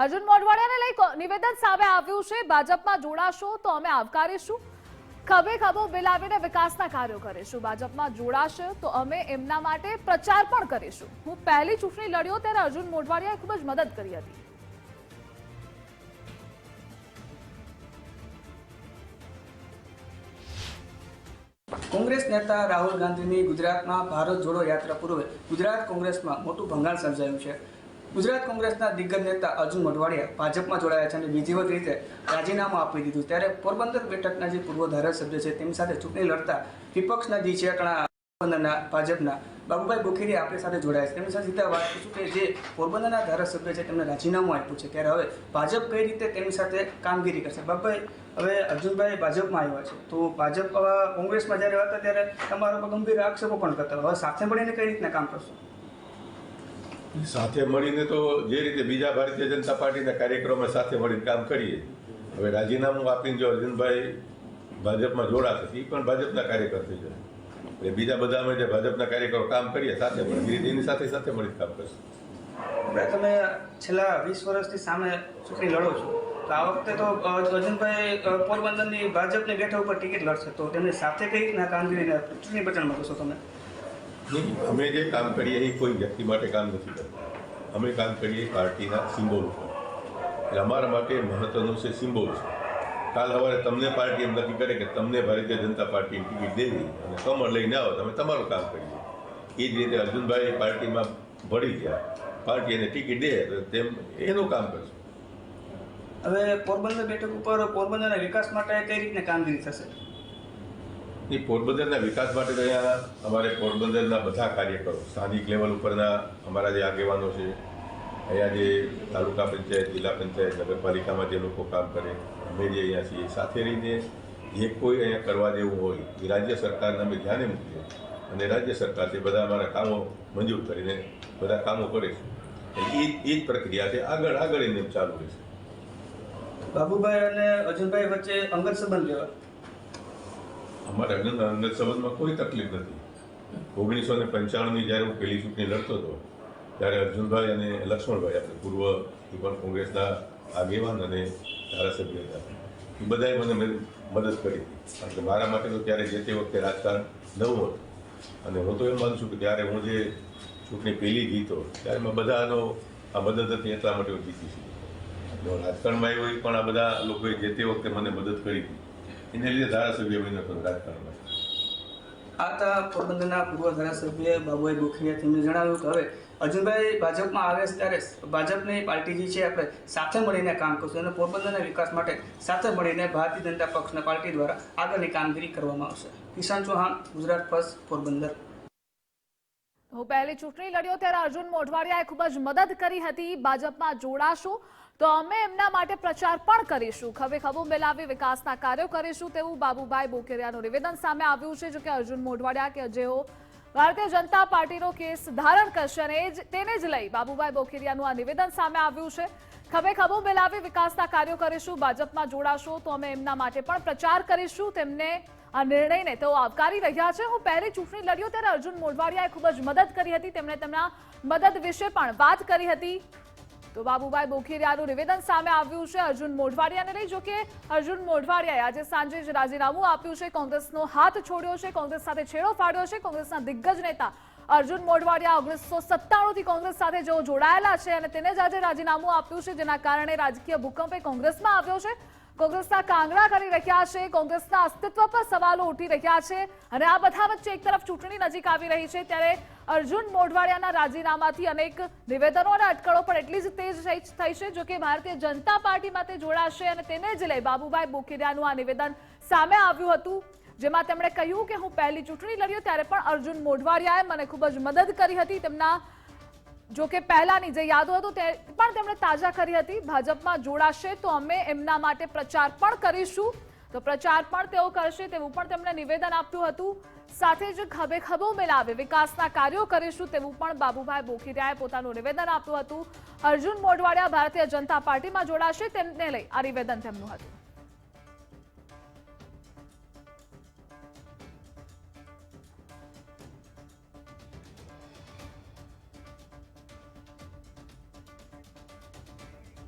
અર્જુન મોઢવાડિયાને લઈ નિવેદન સામે આવ્યું છે. ભાજપમાં જોડાશો તો અમે આવકારીશું. ખભે ખભો મિલાવીને વિકાસના કાર્યો કરીશું. ભાજપમાં જોડાશે તો અમે એમના માટે પ્રચાર પણ કરીશું. હું પહેલી ચૂંટણી લડ્યો ત્યારે અર્જુન મોઢવાડિયાએ ખૂબ જ મદદ કરી હતી. કોંગ્રેસ નેતા રાહુલ ગાંધીની ગુજરાતમાં ભારત જોડો યાત્રા પૂર્વે ગુજરાત કોંગ્રેસમાં મોટું ભંગાણ સર્જાયું છે. ગુજરાત કોંગ્રેસના દિગ્ગજ નેતા અર્જુન મોઢવાડિયા ભાજપમાં જોડાયા છે અને વખત રીતે રાજીનામું આપી દીધું. ત્યારે પોરબંદર બેઠકના જે પૂર્વ ધારાસભ્ય છે તેમની સાથે ચૂંટણી લડતા વિપક્ષના જે છે ભાજપના બાબુભાઈ બુખેરી આપણી સાથે જોડાયા છે. તેમની સાથે સીધા વાત કરીશું કે જે પોરબંદરના ધારાસભ્ય છે તેમને રાજીનામું આપ્યું છે. ત્યારે હવે ભાજપ કઈ રીતે તેમની સાથે કામગીરી કરશે? બાબુભાઈ, હવે અર્જુનભાઈ ભાજપમાં આવ્યા છે. તો ભાજપ કોંગ્રેસમાં જ્યારે હતા ત્યારે તમારા ગંભીર આક્ષેપો પણ કરતા હવે સાથે મળીને કઈ રીતના કામ કરશો? સાથે મળીને તો જે રીતે બીજા ભારતીય જનતા પાર્ટીના કાર્યક્રમમાં સાથે મળીને કામ કરીએ. હવે રાજીનામું આપીને જો અર્જુનભાઈ ભાજપમાં જોડાશે એ પણ ભાજપના કાર્યકર થઈ જાય એટલે બીજા બધા અમે જે ભાજપના કાર્યકરો કામ કરીએ, સાથે મળી એની સાથે સાથે મળીને કામ કરશે તમે છેલ્લા વીસ વર્ષથી સામે ચૂંટણી લડો છો. તો આ વખતે તો અર્જુનભાઈ પોરબંદરની ભાજપની બેઠક ઉપર ટિકિટ લડશે, તો તેમની સાથે કઈ રીતના કામગીરીને ચૂંટણી પ્રચારમાં કરશો તમે? અમે જે કામ કરીએ એ કોઈ વ્યક્તિ માટે કામ નથી કરતા. અમે કામ કરીએ પાર્ટીના સિમ્બોલ ઉપર. એટલે અમારા માટે મહત્વનું છે સિમ્બોલ છે. કાલ સવારે તમને પાર્ટી એમ નક્કી કરે કે તમને ભારતીય જનતા પાર્ટીની ટિકિટ દેવી અને કમર લઈને આવો, તમે તમારું કામ કરીએ. એ જ રીતે અર્જુનભાઈ પાર્ટીમાં ભળી ગયા. પાર્ટી એને ટિકિટ દે, તો તેમ એનું કામ કરશું. હવે પોરબંદર બેઠક ઉપર પોરબંદરના વિકાસ માટે કઈ રીતે કામગીરી થશે? એ પોરબંદરના વિકાસ માટે અહીંયા અમારે પોરબંદરના બધા કાર્યકરો, સ્થાનિક લેવલ ઉપરના અમારા જે આગેવાનો છે, અહીંયા જે તાલુકા પંચાયત, જિલ્લા પંચાયત, નગરપાલિકામાં જે લોકો કામ કરે, અમે જે અહીંયા છીએ, સાથે રહીને જે કોઈ અહીંયા કરવા જેવું હોય, એ રાજ્ય સરકારને અમે ધ્યાને મૂકીએ. અને રાજ્ય સરકાર તે બધા અમારા કામો મંજૂર કરીને બધા કામો કરે છે. એ એ જ પ્રક્રિયા છે. આગળ આગળ એને ચાલુ રહેશે. બાબુભાઈ અને અજયભાઈ વચ્ચે અંગત સંબંધ લેવા અમારે અંગત સંબંધમાં કોઈ તકલીફ નથી. ઓગણીસો ને પંચાણુંની જ્યારે હું પહેલી ચૂંટણી લડતો હતો, ત્યારે અર્જુનભાઈ અને લક્ષ્મણભાઈ આપણે પૂર્વ પણ કોંગ્રેસના આગેવાન અને ધારાસભ્ય હતા. એ બધાએ મને મદદ કરી. કારણ કે મારા માટે તો ત્યારે જે તે વખતે રાજકારણ નવું હતું. અને હું તો એમ માનું છું કે ત્યારે હું જે ચૂંટણી પહેલી જીતો, ત્યારે મેં બધાનો આ મદદ હતી એટલા માટે હું જીતી છું રાજકારણમાં એવું પણ આ બધા લોકોએ જે તે વખતે મને મદદ કરી હતી. એને લીધે ધારાસભ્ય બન્યો હતો રાજકારણમાં આ પોરબંદરના પૂર્વ ધારાસભ્ય બાબુભાઈ બોખરિયા તેમણે જણાવ્યું કે હવે અર્જુનભાઈ ભાજપમાં આવે ત્યારે ભાજપની પાર્ટી જે છે આપણે સાથે મળીને કામ કરશું અને પોરબંદરના વિકાસ માટે સાથે મળીને ભારતીય જનતા પક્ષના પાર્ટી દ્વારા આગળની કામગીરી કરવામાં આવશે. કિસાન ચૌહાણ ગુજરાત ફર્સ્ટ પોરબંદર. હું પહેલી ચૂંટણી લડ્યો ત્યારે અર્જુન મોઢવાડિયાએ ખૂબ જ મદદ કરી હતી. ભાજપમાં જોડાશો. તો અમે એમના માટે પ્રચાર પણ કરીશું. ખભે ખભો મિલાવી વિકાસના કાર્યો કરીશું તેવું બાબુભાઈ બોકેરિયાનું નિવેદન સામે આવ્યું છે, જોકે અર્જુન મોઢવાડિયા કે જેઓ ભારતીય જનતા પાર્ટીનો કેસ ધારણ કરશે અને એ જ, તેને જ લઈ બાબુભાઈ બોકેરિયાનું આ નિવેદન સામે આવ્યું છે. ખભે ખભો મિલાવી વિકાસના કાર્યો કરીશું, ભાજપમાં જોડાશો તો અમે એમના માટે પણ પ્રચાર કરીશું, તેમને આ નિર્ણયને તેઓ આવકારી રહ્યા છે. હું પહેલી ચૂંટણી લડ્યો ત્યારે અર્જુન મોઢવાડિયાએ ખૂબ જ મદદ કરી હતી, તેમણે તેમના મદદ વિશે પણ વાત કરી હતી. તો બાબુભાઈ બોખીરિયાનું નિવેદન સામે આવ્યું છે અર્જુન મોઢવાડિયાને લઈ જોકે અર્જુન મોઢવાડિયાએ આજે સાંજે જ રાજીનામું આપ્યું છે. કોંગ્રેસનો હાથ છોડ્યો છે, કોંગ્રેસ સાથે છેડો ફાડ્યો છે. કોંગ્રેસના દિગ્ગજ નેતા અર્જુન મોઢવાડિયા ઓગણીસો સત્તાણુંથી કોંગ્રેસ સાથે જેઓ જોડાયેલા છે અને તેને જ આજે રાજીનામું આપ્યું છે, જેના કારણે રાજકીય ભૂકંપ એ કોંગ્રેસમાં આવ્યો છે. કોંગ્રેસના કાંગડા કરી રહ્યા છે, કોંગ્રેસના અસ્તિત્વ પર સવાલો ઉઠી રહ્યા છે અને આ બધા વચ્ચે એક તરફ ચૂંટણી નજીક આવી રહી છે, ત્યારે અર્જુન મોઢવાડિયાના રાજીનામાથી અનેક નિવેદનો અને અટકળો પણ એટલી જ તેજ થઈ છે, જો કે ભારતીય જનતા પાર્ટીમાં તે જોડાશે અને તેને જ લઈ બાબુભાઈ બોખીરિયાનું આ નિવેદન સામે આવ્યું હતું, જેમાં તેમણે કહ્યું કે હું પહેલી ચૂંટણી લડ્યો ત્યારે પણ અર્જુન મોઢવાડિયાએ મને ખૂબ જ મદદ કરી હતી. તેમના જો કે પહેલાની જે યાદો હતું તે પણ તેમણે તાજા કરી હતી. ભાજપમાં જોડાશે તો અમે એમના માટે પ્રચાર પણ કરીશું. તો પ્રચાર પણ તેઓ કરશે તેવું પણ તેમણે નિવેદન આપ્યું હતું. સાથે જ ખભે ખભો મિલાવે વિકાસના કાર્યો કરીશું તેવું પણ બાબુભાઈ બોખીરિયાએ પોતાનું નિવેદન આપ્યું હતું. અર્જુન મોઢવાડિયા ભારતીય જનતા પાર્ટીમાં જોડાશે તેમને લઈ આ નિવેદન તેમનું હતું.